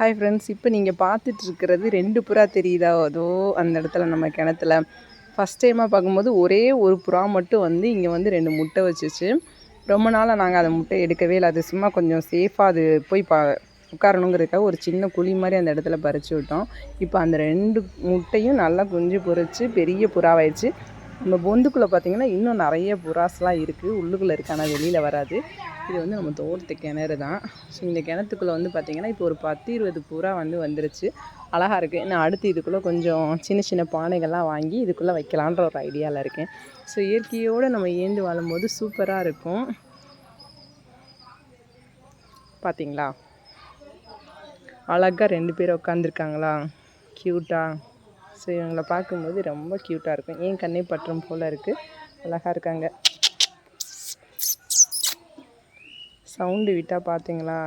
Hi friends இப்போ நீங்கள் பார்த்துட்ருக்கிறது ரெண்டு புறா தெரியுதா? அதோ அந்த இடத்துல நம்ம கிணத்துல. ஃபஸ்ட் டைமாக பார்க்கும்போது ஒரே ஒரு புறா மட்டும் வந்து இங்கே வந்து ரெண்டு முட்டை வச்சுச்சு. ரொம்ப நாளாக நாங்கள் அதை முட்டை எடுக்கவே இல்லை. அது சும்மா கொஞ்சம் சேஃபாக அது போய் பா உட்காரணுங்கிறதுக்காக ஒரு சின்ன குழி மாதிரி அந்த இடத்துல பறித்து விட்டோம். இப்போ அந்த ரெண்டு முட்டையும் நல்லா குஞ்சு பொறிச்சு பெரிய புறாவாயிடுச்சு. நம்ம பொந்துக்குள்ளே பார்த்தீங்கன்னா இன்னும் நிறைய புறாஸ்லாம் இருக்குது உள்ளுக்குள்ளே இருக்குது ஆனால் வெளியில் வராது. இது வந்து நம்ம தோட்டத்து கிணறு தான். ஸோ இந்த கிணத்துக்குள்ளே வந்து பார்த்திங்கன்னா இப்போ ஒரு பத்து இருபது புறா வந்து வந்துருச்சு. அழகாக இருக்குது நான் அடுத்து இதுக்குள்ளே கொஞ்சம் சின்ன சின்ன பானைகள்லாம் வாங்கி இதுக்குள்ளே வைக்கலான்ற ஒரு ஐடியாவில் இருக்கேன். ஸோ இயற்கையோடு நம்ம ஏந்து வாழும்போது சூப்பராக இருக்கும். பார்த்தீங்களா அழகாக ரெண்டு பேர் உட்காந்துருக்காங்களா க்யூட்டாக ஸோ இவங்களை பார்க்கும்போது ரொம்ப க்யூட்டாக இருக்கும். ஏன் கண்ணே பற்றும் போல் இருக்குது அழகாக இருக்காங்க. சவுண்டு விட்டால் பார்த்தீங்களா?